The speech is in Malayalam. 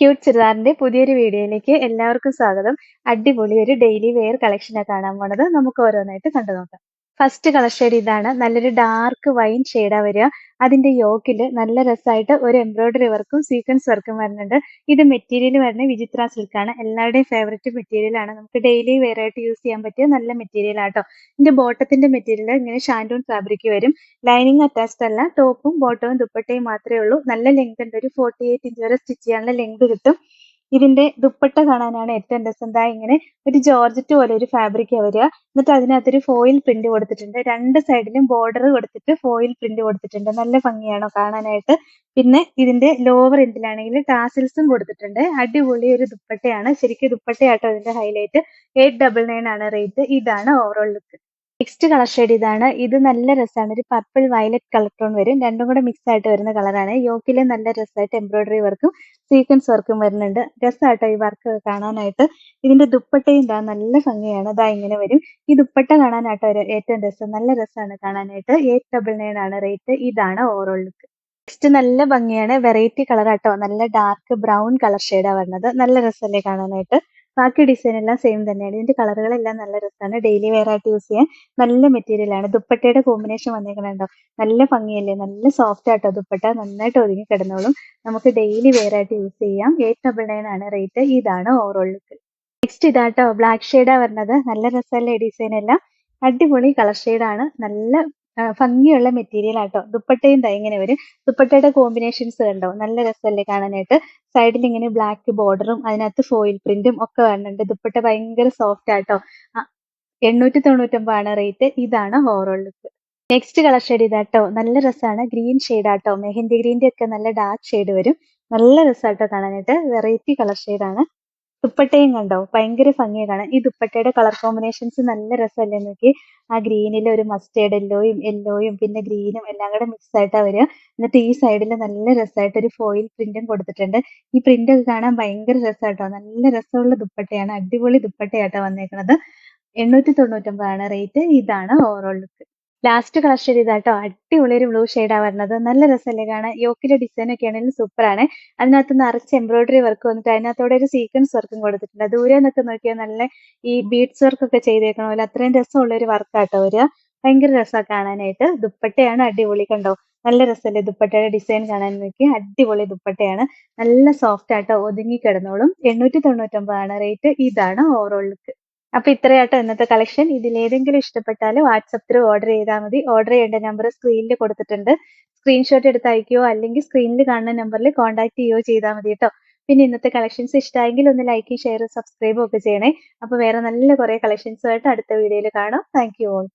ക്യൂട്ട് ചുരിദാറിന്റെ പുതിയൊരു വീഡിയോയിലേക്ക് എല്ലാവർക്കും സ്വാഗതം. അടിപൊളി ഒരു ഡെയിലി വെയർ കളക്ഷനാണ് കാണാൻ പോണത് നമുക്ക് ഓരോന്നായിട്ട് കണ്ടു നോക്കാം ഫസ്റ്റ് കളർ ഷെയ്ഡ് ഇതാണ്. നല്ലൊരു ഡാർക്ക് വൈൻ ഷെയ്ഡാ വരിക. അതിന്റെ യോക്കിൽ നല്ല രസമായിട്ട് ഒരു എംബ്രോയിഡറി വർക്കും സീക്വൻസ് വർക്കും വരുന്നുണ്ട്. ഇത് മെറ്റീരിയൽ വരുന്നത് വിചിത്ര സിൽക്കാണ് എല്ലാവരുടെയും ഫേവറേറ്റ് മെറ്റീരിയൽ ആണ്. നമുക്ക് ഡെയിലി വെയർ യൂസ് ചെയ്യാൻ പറ്റിയ നല്ല മെറ്റീരിയൽ ആട്ടോ ഇതിന്റെ ബോട്ടത്തിന്റെ മെറ്റീരിയൽ ഇങ്ങനെ ഷാൻഡൂൺ ഫാബ്രിക് വരും. ലൈനിങ് അറ്റാച്ച്ഡ് അല്ല. ടോപ്പും ബോട്ടവും ദുപ്പട്ടയും മാത്രമേ ഉള്ളൂ. നല്ല ലെങ്ത് ഉണ്ട്. ഒരു ഫോർട്ടി എയ്റ്റ് ഇഞ്ച് വരെ സ്റ്റിച്ച് ചെയ്യാനുള്ള ലെങ്ത് കിട്ടും. ഇതിന്റെ ദുപ്പട്ട കാണാനാണ് ഏറ്റവും രസം. ഇങ്ങനെ ഒരു ജോർജറ്റ് പോലെ ഒരു ഫാബ്രിക് വരിക. എന്നിട്ട് അതിനകത്തൊരു ഫോയിൽ പ്രിന്റ് കൊടുത്തിട്ടുണ്ട്. രണ്ട് സൈഡിലും ബോർഡർ കൊടുത്തിട്ട് ഫോയിൽ പ്രിന്റ് കൊടുത്തിട്ടുണ്ട്. നല്ല ഭംഗിയാണോ കാണാനായിട്ട്? പിന്നെ ഇതിന്റെ ലോവർ എൻഡിലാണെങ്കിൽ ടാസിൽസും കൊടുത്തിട്ടുണ്ട്. അടിപൊളി ഒരു ദുപ്പട്ടയാണ്. ശരിക്കും ദുപ്പട്ടയാട്ടോ ഇതിന്റെ ഹൈലൈറ്റ് എയ്റ്റ് ഡബിൾ നയൻ ആണ് റേറ്റ് ഇതാണ് overall look next colour shade ഇതാണ്. ഇത് നല്ല രസമാണ്. ഒരു പർപ്പിൾ വയലറ്റ് കളർ ടോൺ വരും. രണ്ടും കൂടെ മിക്സ് ആയിട്ട് വരുന്ന കളറാണ് യോക്കിലെ നല്ല രസമായിട്ട് എംബ്രോയിഡറി വർക്കും സീക്വൻസ് വർക്കും വരുന്നുണ്ട്. രസമായിട്ടോ ഈ വർക്ക് കാണാനായിട്ട്. ഇതിന്റെ ദുപ്പട്ടയും ഇതാ നല്ല ഭംഗിയാണ്. അതാ ഇങ്ങനെ വരും. ഈ ദുപ്പട്ട കാണാനായിട്ടോ ഏറ്റവും രസം. നല്ല രസമാണ് കാണാനായിട്ട്. എയ്റ്റ് ഡബിൾ നയൻ ആണ് റേറ്റ് ഇതാണ് ഓവറോൾ ലുക്ക് നെക്സ്റ്റ് നല്ല ഭംഗിയാണ്. വെറൈറ്റി കളർ ആട്ടോ. നല്ല ഡാർക്ക് ബ്രൗൺ കളർ ഷെയ്ഡാണ് വരുന്നത്. നല്ല രസമല്ലേ കാണാനായിട്ട്? ബാക്കി ഡിസൈൻ എല്ലാം സെയിം തന്നെയാണ്. ഇതിന്റെ കളറുകളെല്ലാം നല്ല രസമാണ് ഡെയിലി വെയർ ആയിട്ട് യൂസ് ചെയ്യാൻ നല്ല മെറ്റീരിയൽ ആണ്. ദുപ്പട്ടയുടെ കോമ്പിനേഷൻ വന്നേക്കണുണ്ടോ? നല്ല ഭംഗിയല്ലേ? നല്ല സോഫ്റ്റ് ആട്ടോ ദുപ്പട്ട. നന്നായിട്ട് ഒതുങ്ങി കിടന്നോളും. നമുക്ക് ഡെയിലി വെയർ ആയിട്ട് യൂസ് ചെയ്യാം. എയ്റ്റ് ഡബിൾ നയൻ ആണ് റേറ്റ് ഇതാണ് ഓവറോൾ ലുക്ക് നെക്സ്റ്റ് ഇതാട്ടോ. ബ്ലാക്ക് ഷെയ്ഡാ വരുന്നത് നല്ല രസമല്ലേ ഡിസൈൻ എല്ലാം? അടിപൊളി കളർ ഷെയ്ഡാണ് നല്ല ഭംഗിയുള്ള മെറ്റീരിയൽ ആട്ടോ. ദുപ്പട്ടയും ദാ ഇങ്ങനെ വരും. ദുപ്പട്ടയുടെ കോമ്പിനേഷൻസ് കണ്ടോ? നല്ല രസമല്ലേ കാണാനായിട്ട്. സൈഡിൽ ഇങ്ങനെ ബ്ലാക്ക് ബോർഡറും അതിനകത്ത് ഫോയിൽ പ്രിന്റും ഒക്കെ വരുന്നുണ്ട് ദുപ്പട്ട ഭയങ്കര സോഫ്റ്റ് ആട്ടോ. എണ്ണൂറ്റി തൊണ്ണൂറ്റൊമ്പതാണ് റേറ്റ് ഇതാണ് overall look next colour shade ഇതാട്ടോ. നല്ല രസമാണ്. ഗ്രീൻ ഷെയ്ഡ് ആട്ടോ. മെഹന്തി ഗ്രീന്റെ ഒക്കെ നല്ല ഡാർക്ക് ഷെയ്ഡ് വരും. നല്ല രസമാട്ടോ കാണാനായിട്ട്. വെറൈറ്റി കളർ ഷെയ്ഡാണ് ദുപ്പട്ടയും കണ്ടോ? ഭയങ്കര ഭംഗിയാ കാണാൻ ഈ ദുപ്പട്ടയുടെ കളർ കോമ്പിനേഷൻസ് നല്ല രസമല്ലേ നോക്കി ആ ഗ്രീനിൽ ഒരു മസ്റ്റേർഡ് യെല്ലോയും യെല്ലോയും പിന്നെ ഗ്രീനും എല്ലാം കൂടെ മിക്സ് ആയിട്ടാ വരിക. എന്നിട്ട് ഈ സൈഡിൽ നല്ല രസമായിട്ട് ഒരു ഫോയിൽ പ്രിന്റും കൊടുത്തിട്ടുണ്ട്. ഈ പ്രിന്റ് ഒക്കെ കാണാൻ ഭയങ്കര രസമാട്ടോ. നല്ല രസമുള്ള ദുപ്പട്ടയാണ്. അടിപൊളി ദുപ്പട്ടയാട്ടോ വന്നേക്കുന്നത് എണ്ണൂറ്റി തൊണ്ണൂറ്റൊമ്പതാണ് റേറ്റ് ഇതാണ് overall look last colour shade ചെയ്താട്ടോ അടിപൊളി ഒരു ബ്ലൂ ഷെയ്ഡാ വരുന്നത് നല്ല രസമല്ലേ കാണാൻ. യോക്കിന്റെ ഡിസൈൻ ഒക്കെ ആണെങ്കിലും സൂപ്പർ ആണ്. അതിനകത്ത് നിറച്ച് എംബ്രോയിഡറി വർക്ക് വന്നിട്ട് അതിനകത്തോടെ ഒരു സീക്വൻസ് വർക്കും കൊടുത്തിട്ടുണ്ട്. ദൂരെ നിന്നൊക്കെ നോക്കിയാൽ നല്ല ഈ ബീഡ്സ് വർക്ക് ഒക്കെ ചെയ്തേക്കണ പോലെ അത്രയും രസമുള്ള ഒരു വർക്കാട്ടോ വരിക. ഭയങ്കര രസമാണ് കാണാനായിട്ട്. ദുപ്പട്ടയാണ് അടിപൊളി കണ്ടോ. നല്ല രസമല്ലേ ദുപ്പട്ടയുടെ ഡിസൈൻ കാണാൻ നോക്കി. അടിപൊളി ദുപ്പട്ടയാണ്. നല്ല സോഫ്റ്റ് ആട്ടോ. ഒതുങ്ങി കിടന്നോളും. എണ്ണൂറ്റി തൊണ്ണൂറ്റൊമ്പതാണ് റേറ്റ് ഇതാണ് ഓവറോൾ ലുക്ക് അപ്പൊ ഇത്രയാട്ടോ ഇന്നത്തെ കളക്ഷൻ ഇതിൽ ഏതെങ്കിലും ഇഷ്ടപ്പെട്ടാൽ വാട്സപ്പ് ത്രൂ ഓർഡർ ചെയ്താൽ മതി. ഓർഡർ ചെയ്യേണ്ട നമ്പർ സ്ക്രീനിൽ കൊടുത്തിട്ടുണ്ട്. സ്ക്രീൻഷോട്ട് എടുത്ത് അയക്കുകയോ അല്ലെങ്കിൽ സ്ക്രീനിൽ കാണുന്ന നമ്പറിൽ കോൺടാക്ട് ചെയ്യുകയോ ചെയ്താൽ മതി കേട്ടോ പിന്നെ ഇന്നത്തെ കളക്ഷൻസ് ഇഷ്ടമായെങ്കിൽ ഒന്ന് ലൈക്കും ഷെയറും സബ്സ്ക്രൈബും ഒക്കെ ചെയ്യണേ. അപ്പൊ വേറെ നല്ല കുറെ കളക്ഷൻസുമായിട്ട് അടുത്ത വീഡിയോയിൽ കാണാം. Thank you all